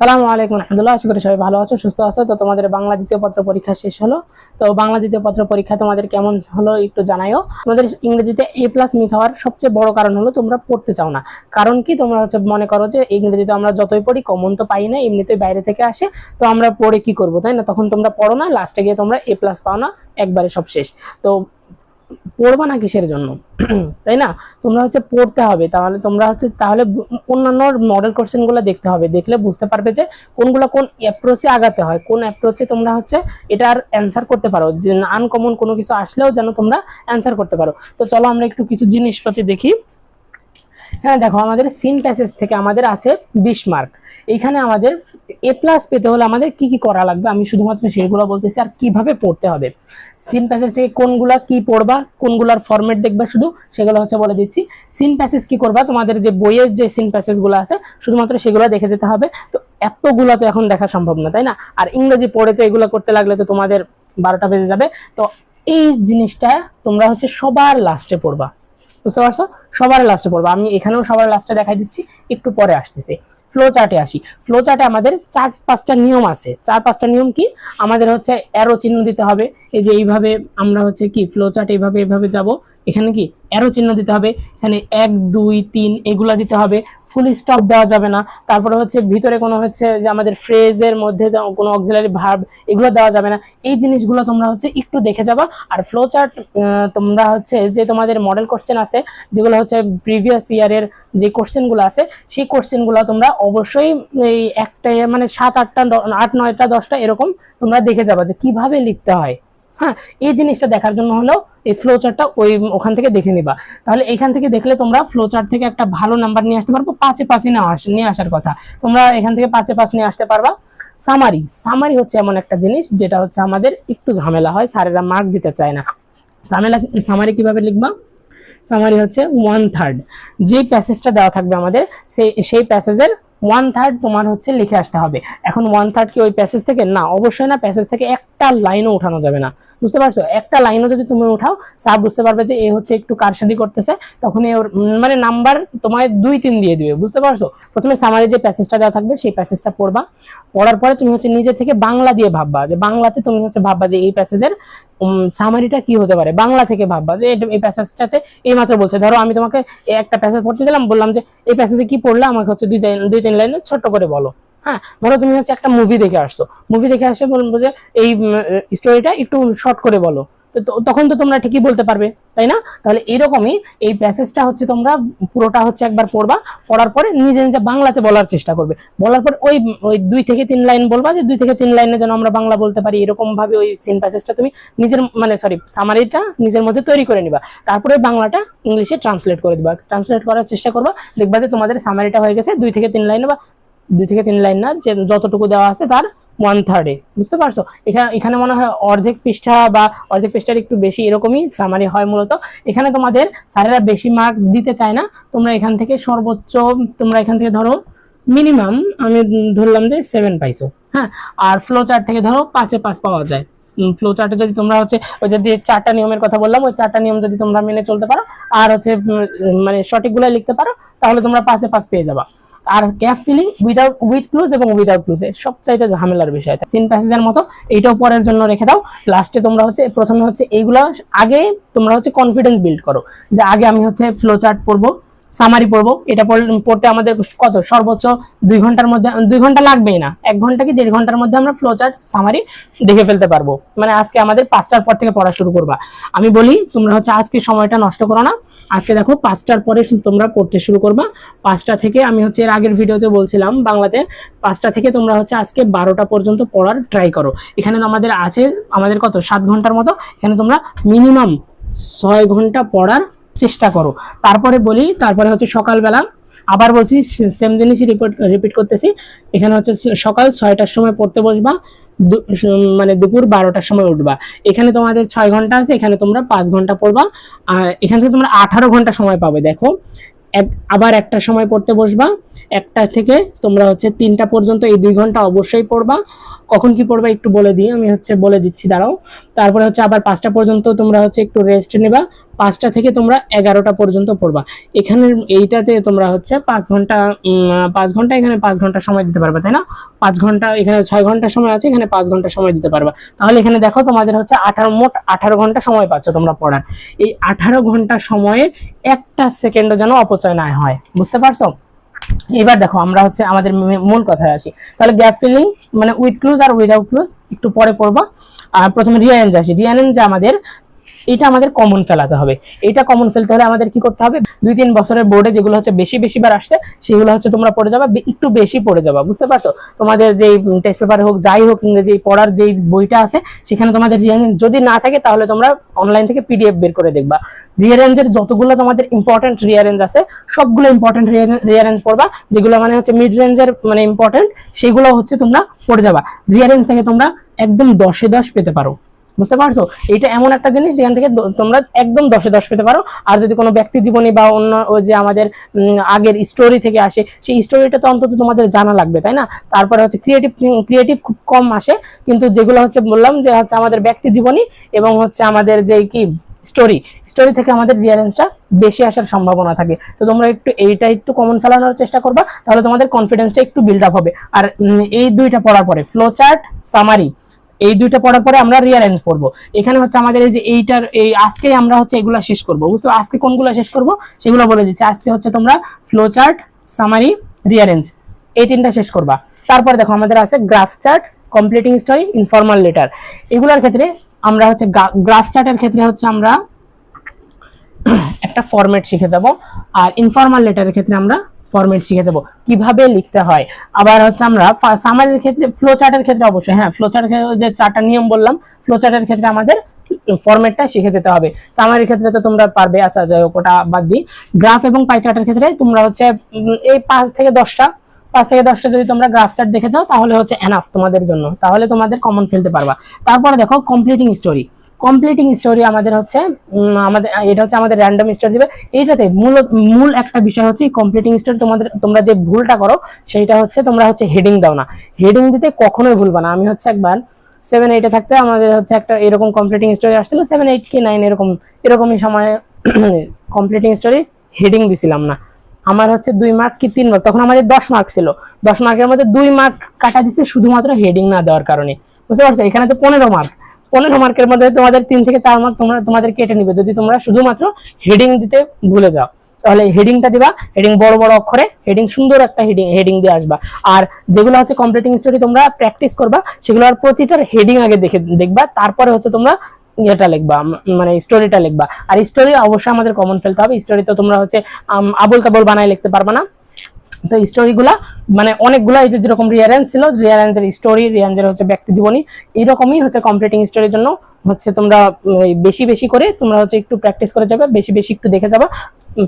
সালামু আলাইকুম রহমতুল্লাহ, আশা করি সবাই ভালো আছো, সুস্থ আছো। তো তোমাদের বাংলা দ্বিতীয় পত্র পরীক্ষা শেষ হলো। তো বাংলা দ্বিতীয় পত্র পরীক্ষা তোমাদের কেমন হলো একটু জানাইও। তোমাদের ইংরেজিতে এ প্লাস মিস হওয়ার সবচেয়ে বড় কারণ হলো তোমরা পড়তে চাও না। কারণ কি? তোমরা হচ্ছে মনে করো যে ইংরেজিতে আমরা যতই পড়ি কমন তো পাই না, এমনিতেই বাইরে থেকে আসে। তো আমরা পড়ে কি করব, তাই না? তখন তোমরা পড়ো না লাস্টে গিয়ে তোমরা এ প্লাস পাও না, একবারে সব শেষ। তো পড়বা না কিসের জন্য? তাই না? তোমরা হচ্ছে পড়তে হবে, তাহলে তোমরা হচ্ছে, তাহলে অন্যান্য মডেল কোশ্চেনগুলো দেখতে হবে, দেখলে বুঝতে পারবে যে কোনগুলো কোন অ্যাপ্রোচে আগাতে হয়, কোন অ্যাপ্রোচে তোমরা হচ্ছে এটার অ্যান্সার করতে পারো, যে আনকমন কোনো কিছু আসলেও যেন তোমরা অ্যান্সার করতে পারো। তো চলো আমরা একটু কিছু জিনিসপাতি দেখি। হ্যাঁ দেখো, আমাদের সিন প্যাসেজ থেকে আমাদের আছে বিশ মার্ক এইখানে আমাদের এ প্লাস পেতে হলে আমাদের কি কি করা লাগবে? আমি শুধুমাত্র সেগুলো বলতেছি আর কীভাবে পড়তে হবে। সিন প্যাসেজ থেকে কোনগুলা কি পড়বা, কোনগুলার ফরম্যাট দেখবা শুধু, সেগুলো হচ্ছে বলে দিচ্ছি। সিন প্যাসেজ কি করবা, তোমাদের যে বইয়ের যে সিন প্যাসেজগুলো আছে, শুধুমাত্র সেগুলো দেখে যেতে হবে। তো এতগুলো তো এখন দেখা সম্ভব না, তাই না? আর ইংরেজি পড়ে তো এগুলো করতে লাগলে তো তোমাদের বারোটা বেজে যাবে। তো এই জিনিসটা তোমরা হচ্ছে সবার লাস্টে পড়বা। বুঝতে পারছ? সবার লাস্টে পড়বা। আমি এখানেও সবার লাস্টে দেখাই দিচ্ছি, একটু পরে আসতেছি। ফ্লো চার্টে আসি। ফ্লো চার্টে আমাদের চার পাঁচটা নিয়ম আছে। চার পাঁচটা নিয়ম কি? আমাদের হচ্ছে অ্যারো চিহ্ন দিতে হবে। এই যে এইভাবে আমরা হচ্ছে কি ফ্লো চার্ট এইভাবে এইভাবে যাব। এখানে কি? অ্যারো চিহ্ন দিতে হবে। এখানে এক, দুই, তিন এগুলা দিতে হবে। ফুল স্টপ দেওয়া যাবে না। তারপরে হচ্ছে ভিতরে কোনো হচ্ছে যে আমাদের ফ্রেজের মধ্যে কোনো অক্সিলারি ভার্ব এগুলো দেওয়া যাবে না। এই জিনিসগুলো তোমরা হচ্ছে একটু দেখে যাবা। আর ফ্লো চার্ট তোমরা হচ্ছে যে তোমাদের মডেল কোশ্চেন আছে, যেগুলো হচ্ছে প্রিভিয়াস ইয়ারের যে কোশ্চেনগুলো আছে, সেই কোশ্চেনগুলো তোমরা অবশ্যই এই একটা মানে সাত আটটা আট, নয়টা, দশটা এরকম তোমরা দেখে যাবা যে কীভাবে লিখতে হয়। হ্যাঁ এই জিনিসটা দেখার জন্য হলেও এই ফ্লো চার্টটা ওই, ওখান থেকে দেখে নিবা। তাহলে এখান থেকে দেখলে তোমরা ফ্লো চার্ট থেকে একটা ভালো নাম্বার নিয়ে আসতে পারব, পাঁচে পাঁচই না আস, নিয়ে আসার কথা। তোমরা এখান থেকে পাঁচে পাঁচ নিয়ে আসতে পারবা। সামারি সামারি হচ্ছে এমন একটা জিনিস যেটা হচ্ছে আমাদের একটু ঝামেলা হয়, স্যারেরা মার্ক দিতে চায় না। ঝামেলা সামারি কীভাবে লিখবা? সামারি হচ্ছে ওয়ান থার্ড যে প্যাসেজটা দেওয়া থাকবে আমাদের, সেই সেই প্যাসেজের ওয়ান থার্ড তোমার হচ্ছে লিখে আসতে হবে। এখন ওয়ান থার্ড কি ওই প্যাসেজ থেকে? না, অবশ্যই না প্যাসেজ থেকে একটা লাইনও উঠানো যাবে না। বুঝতে পারছ? একটা লাইনও যদি তুমি উঠাও স্যার বুঝতে পারবে যে এ হচ্ছে একটু কারসাদি করতেছে তখন ওর মানে নাম্বার তোমায় দুই, তিন দিয়ে দিবে। বুঝতে পারছ? প্রথমে সামারি যে প্যাসেজটা দেওয়া থাকবে, সেই প্যাসেজটা পড়বা। পড়ার পরে তুমি হচ্ছে নিজে থেকে বাংলা দিয়ে ভাববা। যে বাংলাতে তুমি হচ্ছে ভাববা যে এই প্যাসেজের সামারিটা কি হতে পারে? বাংলা থেকে ভাববা যে এই প্যাসেজটাতে এই মাত্র বলছে। ধরো আমি তোমাকে একটা প্যাসেজ পড়তে দিলাম, বললাম যে এই প্যাসেজে কি পড়লে আমাকে হচ্ছে দুই দুই তিন লাইনে ছোট্ট করে বলো। হ্যাঁ ধরো তুমি হচ্ছে একটা মুভি দেখে আসছো। মুভি দেখে আসে বলব যে এই স্টোরিটা একটু শর্ট করে বলো। তো তখন তো তোমরা ঠিকই বলতে পারবে, তাই না? তাহলে এরকমই এই প্যাসেজটা হচ্ছে তোমরা পুরোটা হচ্ছে একবার পড়বা, পড়ার পরে নিজে নিজে বাংলাতে বলার চেষ্টা করবে। বলার পর ওই ওই দুই থেকে তিন লাইন বলবা যে দুই থেকে তিন লাইনে যেন আমরা বাংলা বলতে পারি এরকম ভাবে ওই সিন প্যাসেজটা তুমি নিজের মানে সরি সামারিটা নিজের মধ্যে তৈরি করে নিবা। তারপরে বাংলাটা ইংলিশে ট্রান্সলেট করে দিবা। ট্রান্সলেট করার চেষ্টা করবা, দেখবা যে তোমাদের সামারিটা হয়ে গেছে, দুই থেকে তিন লাইনে বা দুই থেকে তিন লাইন না, যে যতটুকু দেওয়া আছে তার ওয়ান থার্ডে বুঝতে পারছ? এখানে এখানে মনে হয় অর্ধেক পৃষ্ঠা বা অর্ধেক পৃষ্ঠার একটু বেশি এরকমই সামারি হয় মূলত। এখানে তোমাদের স্যারেরা বেশি মার্ক দিতে চায় না। তোমরা এখান থেকে সর্বোচ্চ, তোমরা এখান থেকে ধরো মিনিমাম আমি ধরলাম যে সেভেন পাইছো হ্যাঁ? আর ফ্লো চার্ট থেকে ধরো পাঁচে পাঁচ পাওয়া যায়। ফ্লো চার্টে যদি তোমরা হচ্ছে ওই যে চারটা নিয়মের কথা বললাম, ওই চারটা নিয়ম যদি তোমরা মেনে চলতে পারো, আর হচ্ছে মানে সঠিকগুলো লিখতে পারো, তাহলে তোমরা পাঁচে পাঁচ পেয়ে যাবা। আর gap filling without with clues এবং উইদাউট ক্লুজ সবচাইতে ঝামেলার বিষয় সিন প্যাসেজের মতো এইটাও পরের জন্য রেখে দাও। লাস্টে তোমরা হচ্ছে, প্রথমে হচ্ছে এইগুলো আগে তোমরা হচ্ছে কনফিডেন্স বিল্ড করো। যে আগে আমি হচ্ছে ফ্লো চার্ট পড়ব সামারি পড়ব। এটা পড়তে আমাদের কত? সর্বোচ্চ দুই ঘণ্টার মধ্যে, দুই ঘণ্টা লাগবেই না। এক ঘণ্টা কি দেড় ঘণ্টার মধ্যে আমরা ফ্লো চার্ট সামারি দেখে ফেলতে পারব। মানে আজকে আমাদের পাঁচটার পর থেকে পড়া শুরু করবা। আমি বলি, তোমরা হচ্ছে আজকে সময়টা নষ্ট করো না। আজকে দেখো পাঁচটার পরে তোমরা পড়তে শুরু করবা। পাঁচটা থেকে আমি হচ্ছে এর আগের ভিডিওতে বলছিলাম, বাংলাতে পাঁচটা থেকে তোমরা হচ্ছে আজকে বারোটা পর্যন্ত পড়ার ট্রাই করো। এখানে আমাদের আছে, আমাদের কত? সাত ঘণ্টার মতো। এখানে তোমরা মিনিমাম ছয় ঘণ্টা পড়ার চেষ্টা করো। তারপরে বলি, তারপরে হচ্ছে সকালবেলা, আবার বলছি সেম জিনিসই রিপিট রিপিট করতেছি। এখানে হচ্ছে সকাল ছয়টার সময় পড়তে বসবা মানে দুপুর বারোটার সময় উঠবা। এখানে তোমাদের ছয় ঘণ্টা আছে, এখানে তোমরা পাঁচ ঘণ্টা পড়বা। আর এখান থেকে তোমরা আঠারো ঘণ্টা সময় পাবে, দেখো। এক- আবার একটা সময় পড়তে বসবা, একটা থেকে তোমরা হচ্ছে তিনটা পর্যন্ত এই দুই ঘণ্টা অবশ্যই পড়বা। কখন কি পড়বা একটু বলে দিই, আমি হচ্ছে বলে দিচ্ছি, দাঁড়াও। তারপরে হচ্ছে আবার পাঁচটা পর্যন্ত তোমরা হচ্ছে একটু রেস্ট নেবা, পাঁচটা থেকে তোমরা এগারোটা পর্যন্ত পড়বা। এখানে এইটাতে তোমরা হচ্ছে পাঁচ ঘণ্টা পাঁচ ঘণ্টা, এখানে পাঁচ ঘণ্টা সময় দিতে পারবে, তাই না? পাঁচ ঘণ্টা, এখানে ছয় ঘণ্টা সময় আছে, এখানে পাঁচ ঘণ্টা সময় দিতে পারবা। তাহলে এখানে দেখো তোমাদের হচ্ছে আঠারো, মোট আঠারো ঘণ্টা সময় পাচ্ছ তোমরা পড়ার। এই আঠারো ঘণ্টা সময়ে একটা সেকেন্ডও যেন অপচয় না হয়, বুঝতে পারছ? এবার দেখো, আমরা হচ্ছে আমাদের মূল কথায় আসি। তাহলে গ্যাপ ফিলিং মানে উইথ ক্লুজ আর উইদাউট ক্লুজ একটু পরে পড়ব। আর প্রথমে রিয়ারেঞ্জ আসি। রিয়ারেঞ্জ আমাদের এটা আমাদের কমন ফেলাতে হবে। এটা কমন ফেলতে হলে আমাদের কি করতে হবে? দুই তিন বছরের বোর্ডে যেগুলো হচ্ছে বেশি বেশি বার আসছে, সেগুলো হচ্ছে তোমরা পড়ে যাবা একটু বেশি পড়ে যাবা, বুঝতে পারছ? তোমাদের যে টেস্ট পেপারে হোক, যাই হোক, ইংরেজি পড়ার যেই বইটা আছে, সেখানে তোমাদের রিয়ারেঞ্জ যদি না থাকে তাহলে তোমরা অনলাইন থেকে পিডিএফ বের করে দেখবা। রিয়ারেঞ্জের যতগুলো তোমাদের ইম্পর্টেন্ট রিয়ারেঞ্জ আছে, সবগুলো ইম্পর্টেন্ট রিয়ারেঞ্জ পড়বা, যেগুলো মানে হচ্ছে মিড রেঞ্জের মানে ইম্পর্টেন্ট সেগুলো হচ্ছে তোমরা পড়ে যাবা। রিয়ারেঞ্জ থেকে তোমরা একদম দশে দশ পেতে পারো। বুঝতে পারছ? এটা এমন একটা জিনিস যেখান থেকে তোমরা একদম দশে দশ পেতে পারো। আর যদি কোনো ব্যক্তি জীবনী বা অন্য যে আমাদের আগের স্টোরি থেকে আসে, সেই স্টোরিটা তো অন্তত তোমাদের জানা লাগবে, তাই না? তারপরে হচ্ছে ক্রিয়েটিভ ক্রিয়েটিভ খুব কম আসে। কিন্তু যেগুলো হচ্ছে বললাম যে হচ্ছে আমাদের ব্যক্তি জীবনী এবং হচ্ছে আমাদের যে কি স্টোরি স্টোরি থেকে আমাদের রিয়ারেন্সটা বেশি আসার সম্ভাবনা থাকে। তো তোমরা একটু এইটা একটু কমন ফেলানোর চেষ্টা করবা, তাহলে তোমাদের কনফিডেন্সটা একটু বিল্ড আপ হবে। আর এই দুইটা পড়ার পরে ফ্লো চার্ট সামারি এই দুইটা পড়ার পরে আমরা রিয়ারেঞ্জ পড়ব এখানে হচ্ছে আমাদের এই যে এইটার, এই আজকে আমরা হচ্ছে এগুলা শেষ করব। বুঝতে আজকে কোনগুলো শেষ করব? সেগুলো বলে দিচ্ছি। আজকে হচ্ছে তোমরা ফ্লো চার্ট সামারি রিয়ারেঞ্জ এই তিনটা শেষ করবা। তারপর দেখো আমাদের আছে graph chart completing story informal letter এগুলোর ক্ষেত্রে আমরা হচ্ছে গ্রাফ চার্টের ক্ষেত্রে হচ্ছে আমরা একটা ফরম্যাট শিখে যাব। আর ইনফর্মাল লেটারের ক্ষেত্রে আমরা ফরম্যাট শিখে যাব। কীভাবে লিখতে হয়? আবার হচ্ছে আমরা সামারের ক্ষেত্রে ফ্লো চার্টের ক্ষেত্রে অবশ্যই হ্যাঁ ফ্লো চার্টের যে চারটা নিয়ম বললাম ফ্লো চার্টের ক্ষেত্রে আমাদের ফরম্যাটটা শিখে যেতে হবে। সামারির ক্ষেত্রে তো তোমরা পারবে আচ্ছা যাই হোক, ওটা বাদ দিই। গ্রাফ এবং পাই চার্টের ক্ষেত্রে তোমরা হচ্ছে এই পাঁচ থেকে দশটা, পাঁচ থেকে দশটা যদি তোমরা গ্রাফ চার্ট দেখে যাও, তাহলে হচ্ছে এনাফ তোমাদের জন্য। তাহলে তোমাদের কমন ফেলতে পারবা। তারপরে দেখো কমপ্লিটিং স্টোরি কমপ্লিটিং স্টোরি আমাদের হচ্ছে আমাদের, এটা হচ্ছে আমাদের র্যান্ডম স্টোরি দিবে। এইটাতে মূল মূল একটা বিষয় হচ্ছে কমপ্লিটিং স্টোরি তোমাদের, তোমরা যে ভুলটা করো, সেইটা হচ্ছে তোমরা হচ্ছে হেডিং দাও না। হেডিং দিতে কখনোই ভুলবা না। আমি হচ্ছে একবার সেভেন এইটে থাকতে আমাদের হচ্ছে একটা এরকম কমপ্লিটিং স্টোরি আসছিল সেভেন এইট কি নাইন এরকম, এরকমই সময়ে কমপ্লিটিং স্টোরি হেডিং দিছিলাম না। আমার হচ্ছে দুই মার্ক কি, তিন মার্ক তখন আমাদের দশ মার্ক ছিল। দশ মার্কের মধ্যে দুই মার্ক কাটা দিছে শুধুমাত্র হেডিং না দেওয়ার কারণে। বুঝতে পারছ? এখানে তো পনেরো মার্ক পনেরো মার্কের মধ্যে তোমাদের তিন থেকে চার মার্ক তোমরা তোমাদের কেটে নিবে। যদি তোমরা শুধুমাত্র হেডিং দিতে ভুলে যাও, তাহলে হেডিংটা দিবা। হেডিং বড় বড় অক্ষরে হেডিং সুন্দর একটা হেডিং হেডিং দিয়ে আসবা। আর যেগুলো হচ্ছে কমপ্লিটিং স্টোরি তোমরা প্র্যাকটিস করবা, সেগুলো আর প্রতিটার হেডিং আগে দেখে দেখবা। তারপরে হচ্ছে তোমরা ইয়েটা লিখবা মানে স্টোরিটা লিখবা। আর স্টোরি অবশ্যই আমাদের কমন ফেলতে হবে। স্টোরি তো তোমরা হচ্ছে আবল তাবল বানায় লিখতে পারবা না। তো স্টোরিগুলা মানে অনেকগুলা এই যে যেরকম রিয়ারেঞ্জ ছিল রিয়ারেঞ্জের স্টোরি রিয়ারেঞ্জের হচ্ছে ব্যক্তি জীবনী এরকমই হচ্ছে কমপ্লিটিং স্টোরির জন্য হচ্ছে তোমরা বেশি বেশি করে তোমরা হচ্ছে একটু প্র্যাকটিস করে যাবে, বেশি বেশি একটু দেখে যাবা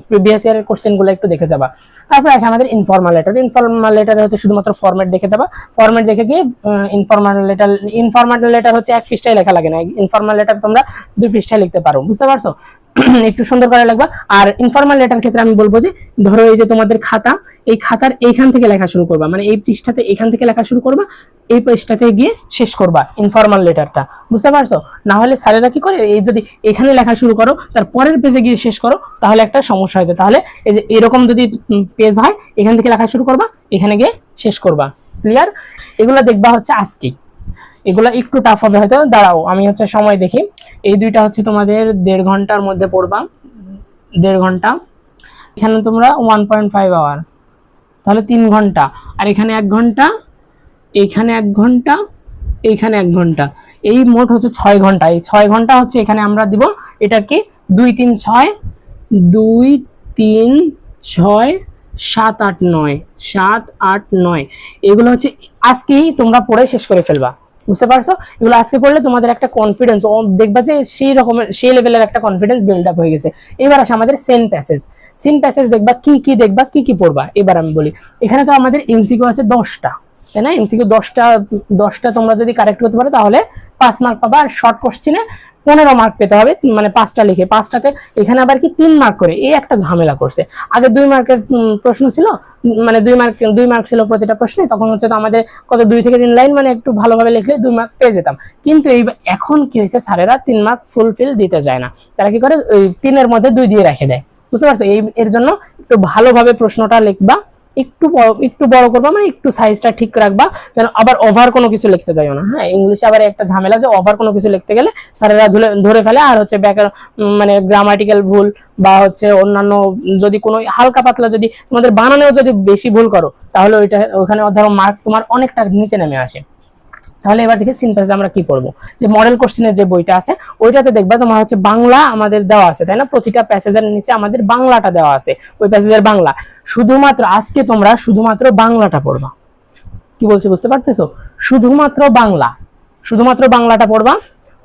প্রিভিয়াস ইয়ারের কোশ্চেনগুলো একটু দেখে যাবা। তারপরে আছে আমাদের ইনফর্মাল লেটার ইনফর্মাল লেটারে হচ্ছে শুধুমাত্র ফরম্যাট দেখে যাবা। ফরম্যাট দেখে গিয়ে ইনফর্মাল লেটার ইনফর্মাল লেটার হচ্ছে এক পৃষ্ঠায় লেখা লাগে না ইনফর্মাল লেটার তোমরা দুই পৃষ্ঠায় লিখতে পারো, বুঝতে পারছ? একটু সুন্দর করে লিখবা। আর ইনফর্মাল লেটার ক্ষেত্রে আমি বলব যে, ধরো এই যে তোমাদের খাতা, এই খাতার এইখান থেকে লেখা শুরু করবা। মানে এই পৃষ্ঠাতে এখান থেকে লেখা শুরু করবা, এই পৃষ্ঠাতে গিয়ে শেষ করবা ইনফর্মাল লেটারটা বুঝতে পারছ? না হলে স্যারেরা কি করে? এই যদি এখানে লেখা শুরু করো, তার পরের পেজে গিয়ে শেষ করো, তাহলে একটা সমস্যা হয়ে হয়েছে তাহলে এই যে এরকম যদি পেজ হয়, এখান থেকে লেখা শুরু করবা, এখানে গিয়ে শেষ করবা। ক্লিয়ার এগুলো দেখবা হচ্ছে আজকে। এগুলো একটু টাফ হবে, হয়তো দাঁড়াও, আমি হচ্ছে সময় দেখি। এই দুইটা হচ্ছে তোমাদের দেড় ঘণ্টার মধ্যে পড়বা। দেড় ঘণ্টা। এখানে তোমরা ওয়ান পয়েন্ট ফাইভ আওয়ার তাহলে তিন ঘণ্টা। আর এখানে এক ঘণ্টা এইখানে এক ঘণ্টা এইখানে এক ঘণ্টা। এই মোট হচ্ছে ছয় ঘণ্টা। এই ছয় ঘণ্টা হচ্ছে এখানে আমরা দিব এটাকে দুই তিন ছয়, দুই তিন ছয়, সাত আট নয়, সাত আট নয়। এগুলো হচ্ছে আজকেই তোমরা পড়ে শেষ করে ফেলবা। বুঝতে পারছ? এগুলো আজকে পড়লে তোমাদের একটা কনফিডেন্স দেখবা যে সেই রকমের সেই লেভেলের একটা কনফিডেন্স বিল্ড আপ হয়ে গেছে। এবার আসে আমাদের সেন প্যাসেজ সেন প্যাসেজ দেখবা, কি কি দেখবা, কি কি পড়বা? এবার আমি বলি। এখানে তো আমাদের এমসিকিউ আছে দশটা। তাই না? এমসিকিউ দশটা দশটা তোমরা যদি কারেক্ট করতে পারো, তাহলে পাঁচ মার্ক পাবা আর শর্ট কোশ্চিনে পনেরো মার্ক পেতে হবে মানে পাঁচটা লিখে। পাঁচটাকে এখানে আবার কি তিন মার্ক করে? এই একটা ঝামেলা করছে। আগে দুই মার্কের প্রশ্ন ছিল মানে দুই মার্ক দুই মার্ক ছিল প্রতিটা প্রশ্নে, তখন হচ্ছে তো আমাদের কত দুই থেকে তিন লাইন মানে একটু ভালোভাবে লিখলে দুই মার্ক পেয়ে যেতাম। কিন্তু এই এখন কি হয়েছে? স্যারেরা তিন মার্ক ফুলফিল দিতে যায় না। তারা কি করে? ওই তিনের মধ্যে দুই দিয়ে রেখে দেয়। বুঝতে পারছ? এই, এর জন্য একটু ভালোভাবে প্রশ্নটা লিখবা। একটু বড় একটু বড় করবা মানে একটু সাইজটা ঠিক রাখবা, যেন আবার ওভার কোনো কিছু লিখতে যাইও না। হ্যাঁ ইংলিশে আবার একটা ঝামেলা যে ওভার কোনো কিছু লিখতে গেলে স্যারেরা ধরে ফেলে, আর হচ্ছে ব্যাকার মানে গ্রামাটিক্যাল ভুল বা হচ্ছে অন্যান্য যদি কোনো হালকা পাতলা যদি তোমাদের বানানেও যদি বেশি ভুল করো, তাহলে ওইটা, ওখানে ধরো মার্ক তোমার অনেকটা নিচে নেমে আসে। তাহলে এবার দেখে সিনপ্যাসে আমরা কি পড়ব? যে মডেল কোশ্চেনের যে বইটা আছে, ওইটাতে দেখবা তোমার হচ্ছে বাংলা আমাদের দেওয়া আছে, তাই না? প্রতিটা প্যাসেজের নিচে আমাদের বাংলাটা দেওয়া আছে, ওই প্যাসেজের বাংলা। শুধুমাত্র আজকে তোমরা শুধুমাত্র বাংলাটা পড়বা। কি বলছি, বুঝতে পারতেছো? শুধুমাত্র বাংলা। শুধুমাত্র বাংলাটা পড়বা।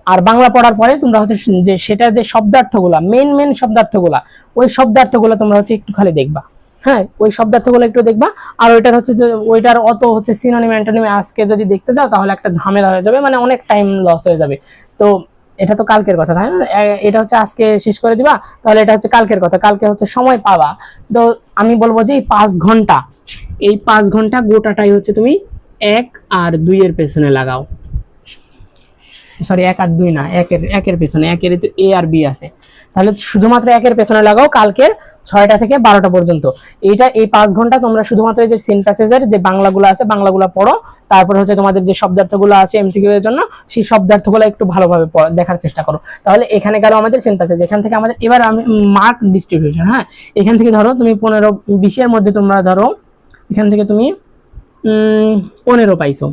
আর বাংলা পড়ার পরে তোমরা হচ্ছে যে সেটা যে শব্দার্থগুলা মেন মেন শব্দার্থগুলা, ওই শব্দার্থগুলো তোমরা হচ্ছে একটু খালি দেখবা। হ্যাঁ ওই শব্দার্থগুলো একটু দেখবা। আর ওইটার হচ্ছে ওইটার অত হচ্ছে সিনোনিম অ্যান্টোনিম আজকে যদি দেখতে যাও, তাহলে একটা ঝামেলা হয়ে যাবে মানে অনেক টাইম লস হয়ে যাবে। তো এটা তো কালকের কথা, তাই না? এটা হচ্ছে আজকে শেষ করে দিবা, তাহলে এটা হচ্ছে কালকের কথা। কালকে হচ্ছে সময় পাবা। তো আমি বলব যে এই পাঁচ ঘণ্টা, এই পাঁচ ঘণ্টা গোটাটাই হচ্ছে তুমি এক আর দুইয়ের পেছনে লাগাও। সরি এক আর দুই না, একের একের পেছনে, একের তো এ আর বি আছে। তাহলে শুধুমাত্র একের পেছনে লাগাও কালকের ছয়টা থেকে বারোটা পর্যন্ত। এইটা, এই পাঁচ ঘণ্টা তোমরা শুধুমাত্র যে সিনপ্যাসেজের যে বাংলাগুলো আছে, বাংলাগুলো পড়ো। তারপর হচ্ছে তোমাদের যে শব্দার্থগুলো আছে এমসিকিউ এর জন্য, সেই শব্দার্থগুলো একটু ভালোভাবে দেখার চেষ্টা করো। তাহলে এখানে গেল আমাদের সিনপ্যাসেজ এখান থেকে আমাদের, এবার আমি মার্ক ডিস্ট্রিবিউশন হ্যাঁ? এখান থেকে ধরো তুমি পনেরো, বিশের মধ্যে তোমরা ধরো, এখান থেকে তুমি পনেরো পাইছো।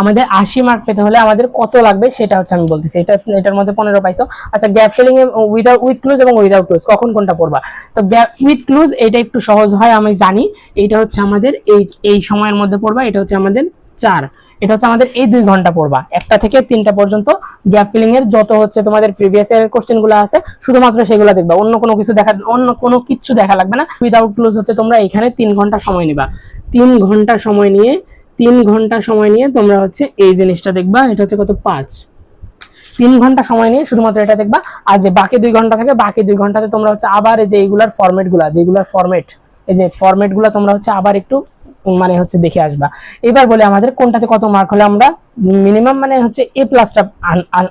আমাদের আশি মার্ক পেতে হলে আমাদের কত লাগবে সেটা হচ্ছে আমি বলতেছি। এটা এটার মধ্যে পনেরো পাইছো। আচ্ছা gap filling without with clues এবং উইদাউট ক্লুজ কখন কোনটা পড়বা? তো গ্যাপ উইথ ক্লুজ এটা একটু সহজ হয়, আমি জানি। এটা হচ্ছে আমাদের এই এই সময়ের মধ্যে পড়বা, এটা হচ্ছে আমাদের চার। এটা হচ্ছে আমাদের এই দুই ঘণ্টা পড়বা। একটা থেকে তিনটা পর্যন্ত গ্যাপ ফিলিং এর যত হচ্ছে তোমাদের প্রিভিয়াস এর কোশ্চেনগুলো আছে, শুধুমাত্র সেগুলো দেখবা। অন্য কোনো কিছু দেখা, অন্য কোনো কিছু দেখা লাগবে না। উইদাউট ক্লোজ হচ্ছে তোমরা এখানে তিন ঘণ্টা সময় নিবা। তিন ঘণ্টা সময় নিয়ে তিন ঘণ্টা সময় নিয়ে তোমরা হচ্ছে এই জিনিসটা দেখবা, এটা হচ্ছে কত? পাঁচ। তিন ঘণ্টা সময় নিয়ে শুধুমাত্র এটা দেখবা, আর যে বাকি দুই ঘণ্টা থাকে, বাকি দুই ঘন্টাতে তোমরা হচ্ছে আবার এই যে এইগুলার ফরম্যাটগুলা যেগুলার ফরম্যাট এই যে ফরম্যাটগুলা তোমরা হচ্ছে আবার একটু মানে হচ্ছে দেখে আসবা। এবার বলে আমাদের কোনটাতে কত মার্ক হলে আমরা মিনিমাম মানে হচ্ছে এ প্লাসটা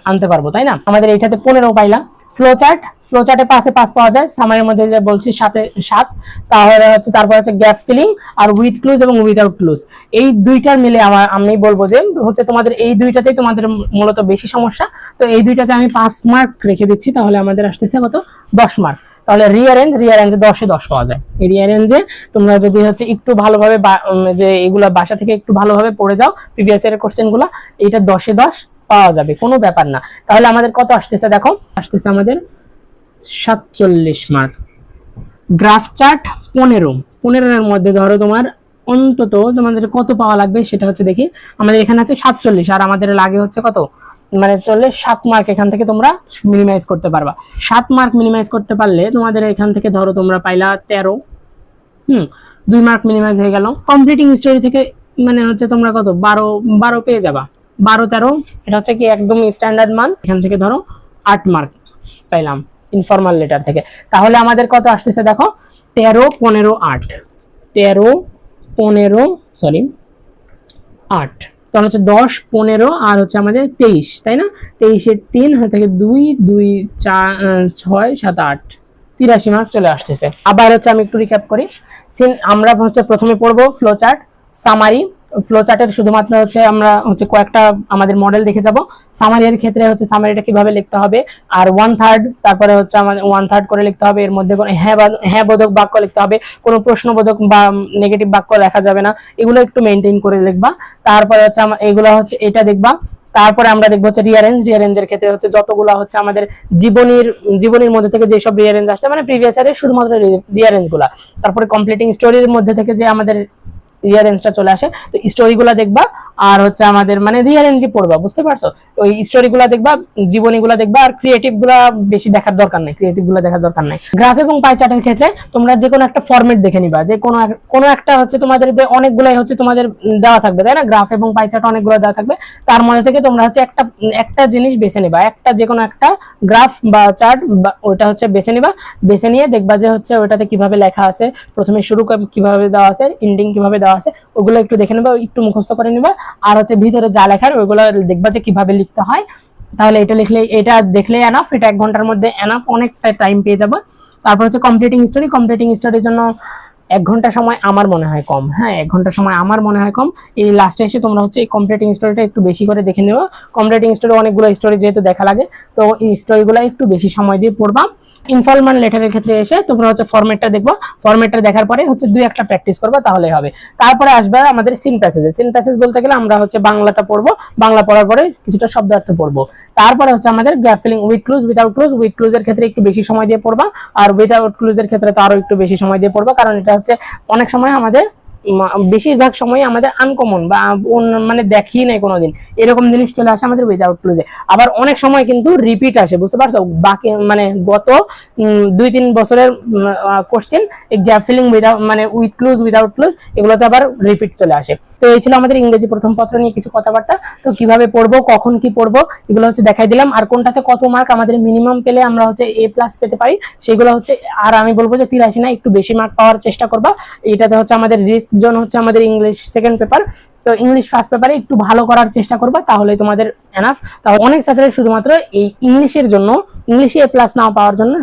আনতে পারব, তাই না? আমাদের এইটাতে পনেরো পাইলাম। ফ্লো চার্ট ফ্লো চার্টে পাশে পাস পাওয়া যায়। সামারের মধ্যে যে বলছি, সাথে সাত। তাহলে হচ্ছে, তারপর হচ্ছে গ্যাপ ফিলিং আর উইথ ক্লুজ এবং উইদাউট ক্লুজ এই দুইটার মিলে আমার, আমি বলব যে, হচ্ছে তোমাদের এই দুইটাতেই তোমাদের মূলত বেশি সমস্যা। তো এই দুইটাতে আমি পাঁচ মার্ক রেখে দিচ্ছি, তাহলে আমাদের আসতেছে কত? দশ মার্ক তাহলে রিয়ারেঞ্জ রিয়ারেঞ্জে দশে দশ পাওয়া যায়। এই রিয়ারেঞ্জে তোমরা যদি হচ্ছে একটু ভালোভাবে যে এগুলা বাসা থেকে একটু ভালোভাবে পড়ে যাও প্রিভিয়াস এর কোশ্চেনগুলা, এইটা দশে দশ। পাওয়া যাবে, কোনো ব্যাপার না। তাহলে আমাদের কত আসতেছে দেখো? আসতেছে আমাদের সাতচল্লিশ মার্ক গ্রাফ চার্ট পনেরো। পনেরোর মধ্যে ধরো তোমার অন্তত তোমাদের কত পাওয়া লাগবে সেটা হচ্ছে দেখি, আমাদের এখানে আছে সাতচল্লিশ, আর আমাদের লাগে হচ্ছে কত? মানে চললে সাত মার্ক এখান থেকে তোমরা মিনিমাইজ করতে পারবা। সাত মার্ক মিনিমাইজ করতে পারলে তোমাদের এখান থেকে ধরো তোমরা পাইলা তেরো। হুম, দুই মার্ক মিনিমাইজ হয়ে গেল। কমপ্লিটিং স্টোরি থেকে মানে হচ্ছে তোমরা কত? বারো বারো পেয়ে যাবা। বারো তেরো, এটা হচ্ছে কি একদম স্ট্যান্ডার্ড মান। এখান থেকে ধরো আট মার্ক পাইলাম ইনফর্মাল লেটার থেকে। তাহলে আমাদের কত আসতেছে দেখো? তেরো, পনেরো, আট। তেরো, পনেরো সরি আট। তখন হচ্ছে দশ, পনেরো আর হচ্ছে আমাদের তেইশ, তাই না? তেইশের তিন থেকে দুই দুই, চার ছয়, সাত, আট। তিরাশি মার্ক চলে আসতেছে। আবার হচ্ছে আমি একটু রিক্যাপ করি। সিন আমরা হচ্ছে প্রথমে পড়ব ফ্লো চার্ট সামারি ফ্লো চার্টের শুধুমাত্র হচ্ছে আমরা হচ্ছে কয়েকটা আমাদের মডেল দেখে যাব। সামারির ক্ষেত্রে হচ্ছে সামারিটা কীভাবে লিখতে হবে, আর ওয়ান থার্ড তারপরে হচ্ছে আমাদের ওয়ান থার্ড করে লিখতে হবে, এর মধ্যে কোনো হ্যাঁ হ্যাঁ বোধক বাক্য লিখতে হবে, কোনো প্রশ্নবোধক বা নেগেটিভ বাক্য লেখা যাবে না, এগুলো একটু মেনটেন করে লিখবা তারপরে হচ্ছে এগুলো হচ্ছে এটা দেখবা। তারপরে আমরা দেখব হচ্ছে রিয়ারেঞ্জ রিয়ারেঞ্জের ক্ষেত্রে হচ্ছে যতগুলো হচ্ছে আমাদের জীবনীর জীবনীর মধ্যে থেকে যেসব রিয়ারেঞ্জ আসছে মানে প্রিভিয়াস ইয়ারের শুধুমাত্র রিয়ারেঞ্জগুলা। তারপরে কমপ্লিটিং স্টোরির মধ্যে থেকে যে আমাদের রিয়ারেঞ্জটা চলে আসে। তো স্টোরিগুলো দেখবা, আর হচ্ছে আমাদের মানে রিয়ারেঞ্জই পড়বা, বুঝতে পারছ? ওই স্টোরিগুলো দেখবা, জীবনীগুলো দেখবা, আর ক্রিয়েটিভগুলা বেশি দেখার দরকার নেই ক্রিয়েটিভগুলো দেখার দরকার নাই। গ্রাফ এবং পাই চার্টের ক্ষেত্রে তোমরা যে কোনো একটা ফরম্যাট দেখে নিবা, যে কোনো কোনো একটা হচ্ছে তোমাদের অনেকগুলাই হচ্ছে তোমাদের দেওয়া থাকবে, তাই না? গ্রাফ এবং পাই চার্ট অনেকগুলো দেওয়া থাকবে। তার মধ্যে থেকে তোমরা হচ্ছে একটা একটা জিনিস বেছে নিবা, একটা যে কোনো একটা গ্রাফ বা চার্ট বা ওটা হচ্ছে বেছে নিবা, বেছে নিয়ে দেখবা যে হচ্ছে ওটাতে কীভাবে লেখা আছে। প্রথমে শুরু কীভাবে দেওয়া আছে এন্ডিং কীভাবে দেওয়া আছে, ওগুলো একটু দেখে নেবা, একটু মুখস্থ করে নিবা। আর হচ্ছে ভিতরে যা লেখার, ওইগুলো দেখবা যে কীভাবে লিখতে হয়। তাহলে এটা লিখলে, এটা দেখলে এনাফ এটা এক ঘণ্টার মধ্যে এনাফ অনেকটা টাইম পেয়ে যাব। তারপর হচ্ছে কমপ্লিটিং স্টোরি কমপ্লিটিং স্টোরির জন্য এক ঘণ্টা সময় আমার মনে হয় কম। হ্যাঁ এক ঘণ্টা সময় আমার মনে হয় কম। এই লাস্টে এসে তোমরা হচ্ছে এই কমপ্লিটিং স্টোরিটা একটু বেশি করে দেখে নেব। কমপ্লিটিং স্টোরি অনেকগুলো স্টোরি যেহেতু দেখা লাগে, তো এই স্টোরিগুলো একটু বেশি সময় দিয়ে পড়বা। ইনফলমেন্ট লেটারের ক্ষেত্রে এসে তোমরা হচ্ছে ফরম্যাটটা দেখব। ফরম্যাটটা দেখার পরে হচ্ছে দুই একটা প্র্যাকটিস করবা তাহলে হবে। তারপরে আসবে আমাদের সিন প্যাসেজে সিন প্যাসেজ বলতে গেলে আমরা হচ্ছে বাংলাটা পড়ব। বাংলা পড়ার পরে কিছুটা শব্দার্থ পড়ব। তারপরে হচ্ছে আমাদের gap filling with clues without clues with ক্লুজের ক্ষেত্রে একটু বেশি সময় দিয়ে পড়বা। আর উইদাউট ক্লুজের ক্ষেত্রে তো আরও একটু বেশি সময় দিয়ে পড়বা, কারণ এটা হচ্ছে অনেক সময় আমাদের বেশিরভাগ সময় আমাদের আনকমন বা মানে দেখি নাই কোনোদিন। এরকম জিনিস চলে আসে আমাদের উইদাউট ক্লুজে আবার অনেক সময় কিন্তু রিপিট আসে, বুঝতে পারছ? বাকি মানে গত দুই তিন বছরের কোশ্চেন গ্যাপ ফিলিং উইদাউট মানে উইথ ক্লুজ উইদাউট ক্লুজ এগুলোতে আবার রিপিট চলে আসে। তো এই ছিল আমাদের ইংরেজি প্রথম পত্র নিয়ে কিছু কথাবার্তা। তো কীভাবে পড়ব, কখন কি পড়ব, এগুলো হচ্ছে দেখাই দিলাম। আর কোনটাতে কত মার্ক আমাদের মিনিমাম পেলে আমরা হচ্ছে এ প্লাস পেতে পারি, সেগুলো হচ্ছে, আর আমি বলব যে তিরাশি না, একটু বেশি মার্ক পাওয়ার চেষ্টা করবা। এটাতে হচ্ছে আমাদের রিস্ক জোন হচ্ছে আমাদের ইংলিশ সেকেন্ড পেপার তো ইংলিশ ফার্স্ট পেপারে একটু ভালো করার চেষ্টা করবা, তাহলে তোমাদের এনাফ তাহলে অনেক ছাত্রের শুধুমাত্র এই ইংলিশের জন্য ইংলিশে এ প্লাস না পাওয়ার জন্য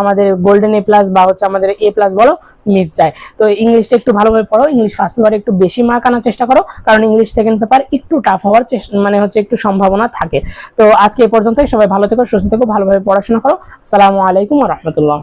আমাদের গোল্ডেন এ প্লাস বা হচ্ছে আমাদের এ প্লাস বলো মিস যায়। তো ইংলিশটা একটু ভালোভাবে পড়ো ইংলিশ ফার্স্ট পেপারে একটু বেশি মার্ক আনার চেষ্টা করো, কারণ ইংলিশ সেকেন্ড পেপার একটু টাফ হওয়ার মানে হচ্ছে একটু সম্ভাবনা থাকে। তো আজকে এ পর্যন্তই, সবাই ভালো থেকো, সুস্থ থেকো, ভালোভাবে পড়াশোনা করো। আসসালামু আলাইকুম রহমতুল্লাহ।